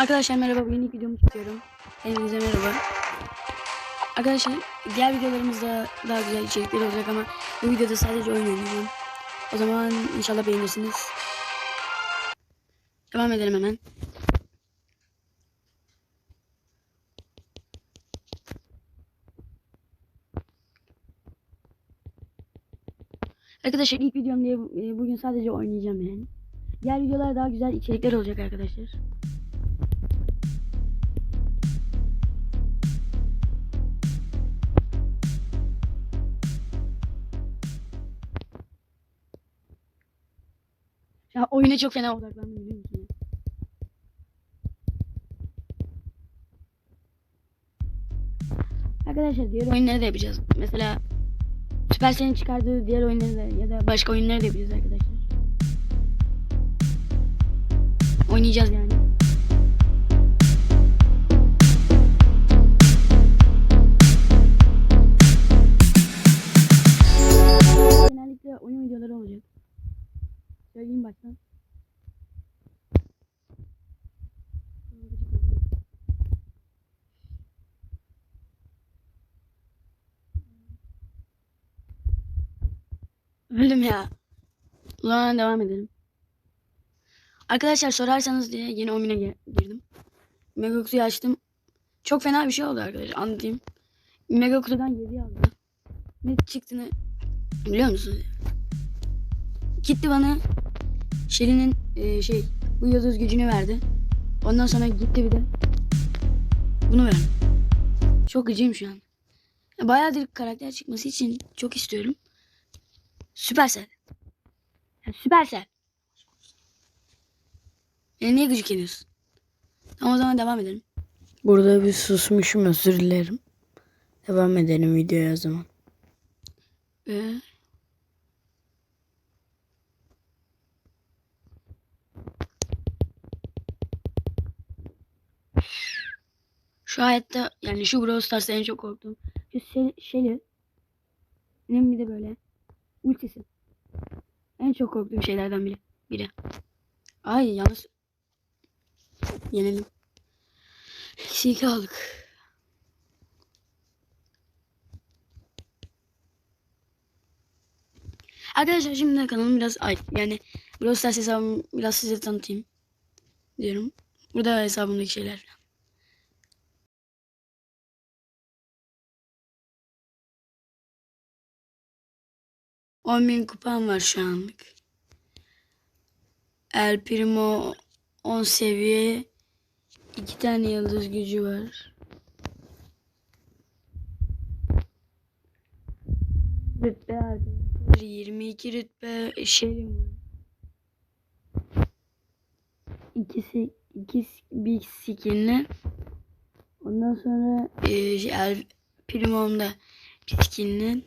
Arkadaşlar merhaba bugün ilk videomu çekiyorum. Hepinize merhaba. Arkadaşlar diğer videolarımızda daha güzel içerikler olacak ama bu videoda sadece oynayacağım. O zaman inşallah beğenirsiniz. Devam edelim hemen. Arkadaşlar ilk videom diye e, bugün sadece oynayacağım yani. Diğer videolar daha güzel içerikler olacak arkadaşlar. Ya oyuna çok fena odaklandım biliyor musun? Arkadaşlar diğer oyunları da yapacağız. Mesela Supercell'in çıkardığı diğer oyunları da ya da başka oyunları da yapacağız arkadaşlar. Oynayacağız yani. Öldüm ya. Zaman devam edelim. Arkadaşlar sorarsanız diye yeni ge- girdim. Mega kutuyu açtım. Çok fena bir şey oldu arkadaşlar anlatayım. Mega kutudan 7 aldı. Ne çıktığını biliyor musunuz? Gitti bana Shelly'nin e, şey bu yıldız gücünü verdi. Ondan sonra gitti bir de bunu verdi. Çok gıcıyım şu an. Bayağıdır karakter çıkması için çok istiyorum. Süpersel. Ya Süpersel. Ya niye gıcık ediyorsun? Tamam o zaman devam edelim. Burada bir susmuşum özür dilerim. Devam edelim videoya o zaman. Ee, şu hayatta yani şu Brawl Stars'ta en çok korktuğum şu Shelly- Shelly'nin bir de böyle ultisi. En çok korktuğum şeylerden biri. Biri. Ay yalnız yenelim. Eksi aldık. Arkadaşlar şimdi kanalım biraz ay yani Brawl Stars hesabımı biraz size tanıtayım diyorum. Burada hesabımdaki şeyler falan. On bin kupam var şu anlık. El Primo 10 seviye. iki tane yıldız gücü var. Rütbe arkadaşlar 22 rütbe şerim var. İkisi iki bir skinli. Ondan sonra e, el primomda bir.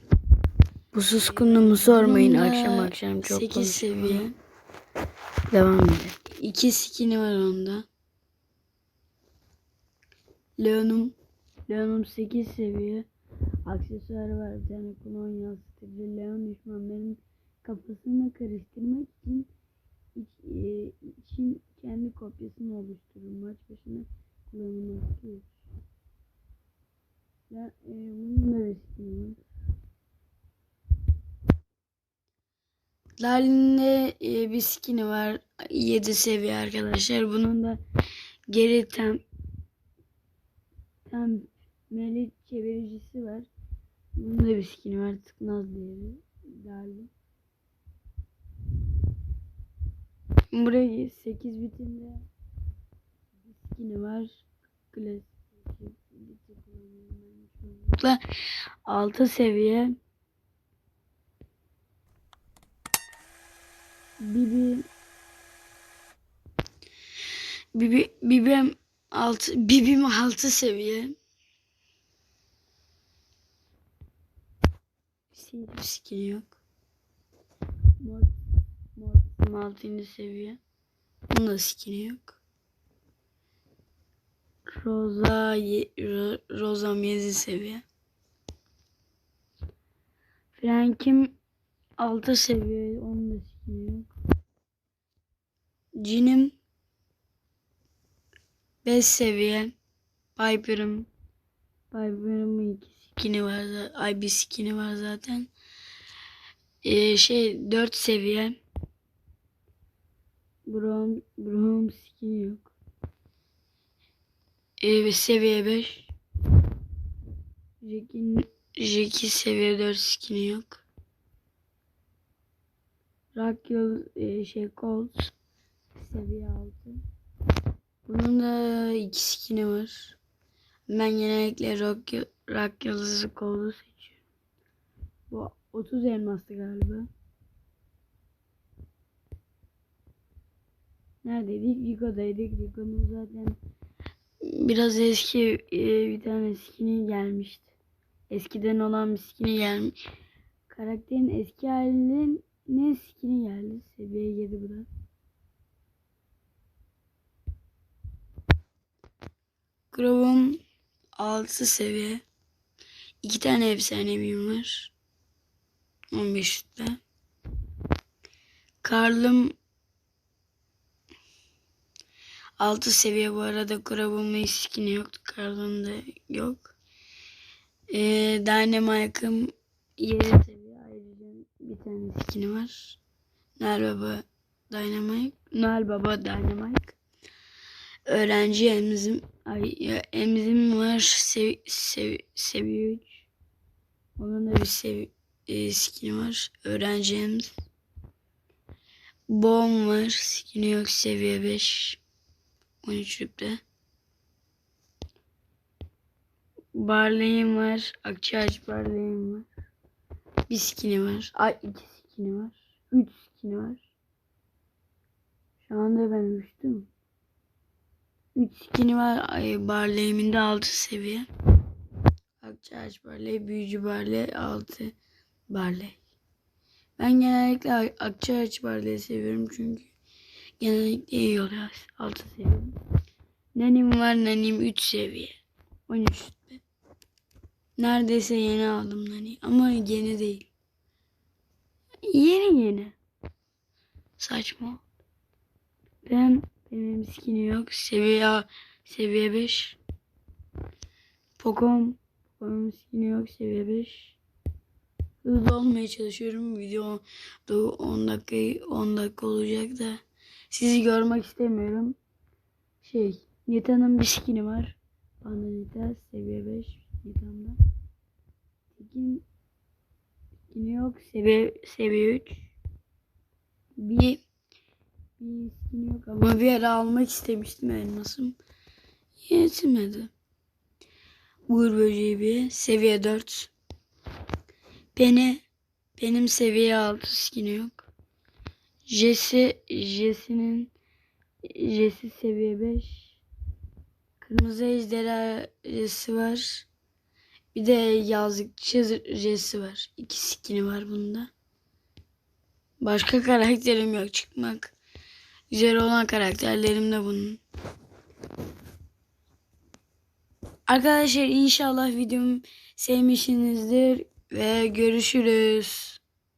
Bu suskunluğumu sormayın Bunda akşam akşam çok 8 konuşuyorum. seviye. Devam edelim. İki skini var onda. Leon'um Leon'um 8 seviye. Aksesuarı var. Bir tane klon yansıtıcı. Leon düşmanların kafasını karıştırmak için iç, e, için kendi kopyasını oluşturur. Maç başına kullanılması yok. Ya, e, bunun da bir skini var. Lale'nin e, bir skin'i var. 7 seviye arkadaşlar. Bunun da geri tem temeli çeviricisi var. Bunun da bir skin'i var. Tıknaz diye. Lale. Buraya 8 bitinde bir skin'i var. Klasik. 6 seviye Bibi Bibi Bibim 6 Bibim 6 seviye. Sinir skin yok. Mor Mor 6. seviye. Bunun da skin'i yok. Rosa ye, Ro, Rozam 7 seviye. Frank'im 6 seviye. Onun. Cinim 5 seviye. Piper'ım. Piper'ımın iki skin'i var. Ay bir skin'i var zaten. Ee, şey 4 seviye. Brom, Brom skin'i yok. Ee, seviye 5. Jack'in Jack'i seviye 4 skin'i yok. Rakyol e, şey Colt seviye 6. Bunun da iki skin'i var. Ben genellikle rock, rock yıldızı Colt'u seçiyorum. Bu 30 elmastı galiba. Neredeydik? Rico'daydık. Rico'nun zaten biraz eski e, bir tane skin'i gelmişti. Eskiden olan bir skin'i gelmiş. Karakterin eski halinin ne skin'i geldi? Seviye 7 bu da. Grov'um 6 seviye. 2 tane efsaneviyim var. 15 rütbe. Karl'ım 6 seviye bu arada Grov'umun skin'i yoktu. Karl'ın da yok. Ee, Dynamite'ım 7 seviye. Ayrıca bir tane skin'i var. Noel Baba Dynamite. Noel Baba Dynamite. Öğrenci emzim. Ay emzim var sev, sev, seviyor. Onun da bir sev, e, skin var. Öğrencimiz. Bom var. Skin'i yok seviye 5. 13 rüpte. Barley'im var. Akçaağaç barley'im var. Bir skin'i var. Ay iki skin'i var. Üç skin'i var. Şu anda ben müştüm. 3 skin'i var. Ay, barley'imin de 6 seviye. Akçaş barley, büyücü barley, 6 barley. Ben genellikle Akçaş barley seviyorum çünkü genellikle iyi oluyor. 6 seviye. Nanim var. Nanim 3 seviye. 13 rütbe. Neredeyse yeni aldım Nani. Ama yeni değil. Yeni yeni. Saçma. Ben benim skin'i yok. Seviye seviye 5. Pokom Pokom'un skin'i yok. Seviye 5. Hızlı olmaya çalışıyorum. Video da 10 dakika 10 dakika olacak da sizi görmek istemiyorum. Şey, Nita'nın bir skin'i var. Bana Nita seviye 5 Nita'mda. Skin skin'i yok. Seviye seviye 3. Bir bir skin yok ama bir ara almak istemiştim elmasım. Yetmedi. Uğur böceği bir seviye 4. Beni benim seviye 6 skin'i yok. Jesse Jesse'nin Jesse seviye 5. Kırmızı ejderha Jesse var. Bir de yazlıkçı Jesse var. İki skin'i var bunda. Başka karakterim yok çıkmak. Güzel olan karakterlerim de bunun. Arkadaşlar inşallah videomu sevmişsinizdir ve görüşürüz.